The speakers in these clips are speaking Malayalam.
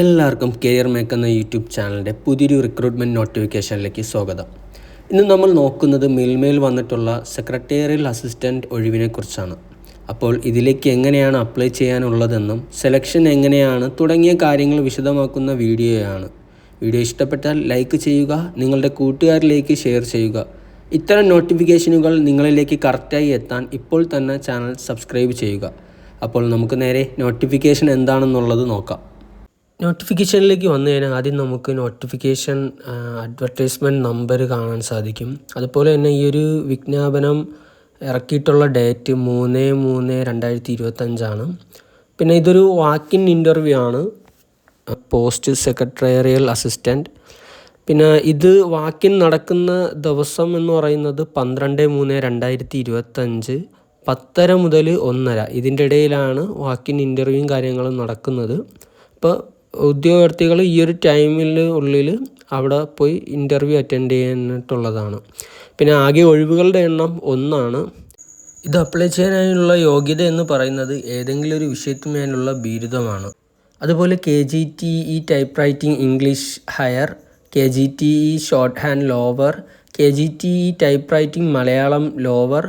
എല്ലാവർക്കും കരിയർ മേക്ക് എന്ന യൂട്യൂബ് ചാനലിന്റെ പുതിയൊരു റിക്രൂട്ട്മെന്റ് നോട്ടിഫിക്കേഷനിലേക്ക് സ്വാഗതം. ഇന്ന് നമ്മൾ നോക്കുന്നത് മിൽമയിൽ വന്നിട്ടുള്ള സെക്രട്ടേറിയൽ അസിസ്റ്റന്റ് ഒഴിവിനെക്കുറിച്ചാണ്. അപ്പോൾ ഇതിലേക്ക് എങ്ങനെയാണ് അപ്ലൈ ചെയ്യാനുള്ളതെന്നും സെലക്ഷൻ എങ്ങനെയാണ് തുടങ്ങിയ കാര്യങ്ങൾ വിശദമാക്കുന്ന വീഡിയോയാണ്. വീഡിയോ ഇഷ്ടപ്പെട്ടാൽ ലൈക്ക് ചെയ്യുക നിങ്ങളുടെ കൂട്ടുകാരിലേക്ക് ഷെയർ ചെയ്യുക. ഇത്തരം നോട്ടിഫിക്കേഷനുകൾ നിങ്ങളിലേക്ക് കറക്റ്റായി എത്താൻ ഇപ്പോൾ തന്നെ ചാനൽ സബ്സ്ക്രൈബ് ചെയ്യുക. അപ്പോൾ നമുക്ക് നേരെ നോട്ടിഫിക്കേഷൻ എന്താണെന്നുള്ളത് നോക്കാം. നോട്ടിഫിക്കേഷനിലേക്ക് വന്നു കഴിഞ്ഞാൽ ആദ്യം നമുക്ക് നോട്ടിഫിക്കേഷൻ അഡ്വർടൈസ്മെന്റ് നമ്പർ കാണാൻ സാധിക്കും. അതുപോലെ തന്നെ ഈ ഒരു വിജ്ഞാപനം ഇറക്കിയിട്ടുള്ള ഡേറ്റ് മൂന്ന് മൂന്ന് രണ്ടായിരത്തി ഇരുപത്തഞ്ചാണ് പിന്നെ ഇതൊരു വാക്കിൻ ഇന്റർവ്യൂ ആണ്. പോസ്റ്റ് സെക്രട്ടേറിയൽ അസിസ്റ്റന്റ് പിന്നെ ഇത് വാക്കിൻ നടക്കുന്ന ദിവസം എന്ന് പറയുന്നത് പന്ത്രണ്ട് മൂന്ന് രണ്ടായിരത്തി ഇരുപത്തഞ്ച് പത്തര മുതൽ ഒന്നര. ഇതിന്റെ ഇടയിലാണ് വാക്കിൻ ഇന്റർവ്യൂവും കാര്യങ്ങളും നടക്കുന്നത്. അപ്പോൾ ഉദ്യോഗാർത്ഥികൾ ഈ ഒരു ടൈമിൽ ഉള്ളിൽ അവിടെ പോയി ഇന്റർവ്യൂ അറ്റൻഡ് ചെയ്യാനായിട്ടുള്ളതാണ് പിന്നെ ആകെ ഒഴിവുകളുടെ എണ്ണം ഒന്നാണ്. ഇത് അപ്ലൈ ചെയ്യാനായുള്ള യോഗ്യത എന്ന് പറയുന്നത് ഏതെങ്കിലും ഒരു വിഷയത്തിന്മേലുള്ള ബിരുദമാണ്. അതുപോലെ K G T E type writing English higher K G T E shorthand lower K G T E type writing Malayalam lower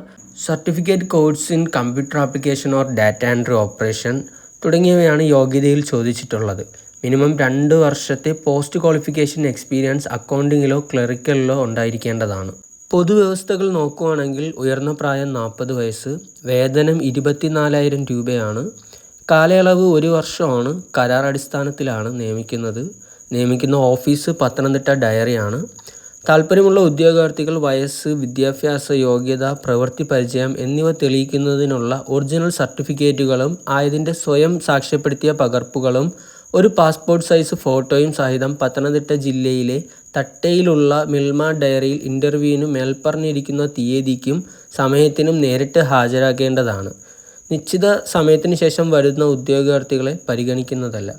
certificate course in computer application or data and operation തുടങ്ങിയവയാണ് യോഗ്യതയിൽ ചോദിച്ചിട്ടുള്ളത്. മിനിമം രണ്ട് വർഷത്തെ പോസ്റ്റ് ക്വാളിഫിക്കേഷൻ എക്സ്പീരിയൻസ് അക്കൗണ്ടിങ്ങിലോ ക്ലറിക്കലിലോ ഉണ്ടായിരിക്കേണ്ടതാണ്. പൊതുവ്യവസ്ഥകൾ നോക്കുകയാണെങ്കിൽ ഉയർന്ന പ്രായം നാൽപ്പത് വയസ്സ് വേതനം ഇരുപത്തിനാലായിരം രൂപയാണ്. കാലയളവ് ഒരു വർഷമാണ് കരാർ അടിസ്ഥാനത്തിലാണ് നിയമിക്കുന്നത്. നിയമിക്കുന്ന ഓഫീസ് പത്തനംതിട്ട ഡയറിയാണ്. താല്പര്യമുള്ള ഉദ്യോഗാർത്ഥികൾ വയസ്സ് വിദ്യാഭ്യാസ യോഗ്യത പ്രവൃത്തി പരിചയം എന്നിവ തെളിയിക്കുന്നതിനുള്ള ഒറിജിനൽ സർട്ടിഫിക്കറ്റുകളും ആയതിന്റെ സ്വയം സാക്ഷ്യപ്പെടുത്തിയ പകർപ്പുകളും ഒരു പാസ്പോർട്ട് സൈസ് ഫോട്ടോയും സഹിതം പത്തനംതിട്ട ജില്ലയിലെ തട്ടയിലുള്ള മിൽമ ഡയറിയിൽ ഇന്റർവ്യൂവിന് മേൽപ്പറഞ്ഞിരിക്കുന്ന തീയതിക്കും സമയത്തിനും നേരിട്ട് ഹാജരാക്കേണ്ടതാണ് നിശ്ചിത സമയത്തിന് ശേഷം വരുന്ന ഉദ്യോഗാർത്ഥികളെ പരിഗണിക്കുന്നതല്ല.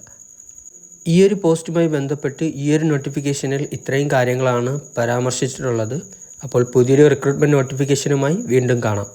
ഈ ഒരു പോസ്റ്റുമായി ബന്ധപ്പെട്ട് ഈ ഒരു നോട്ടിഫിക്കേഷനിൽ ഇത്രയും കാര്യങ്ങളാണ് പരാമർശിച്ചിട്ടുള്ളത്. അപ്പോൾ പുതിയൊരു റിക്രൂട്ട്മെന്റ് നോട്ടിഫിക്കേഷനുമായി വീണ്ടും കാണാം.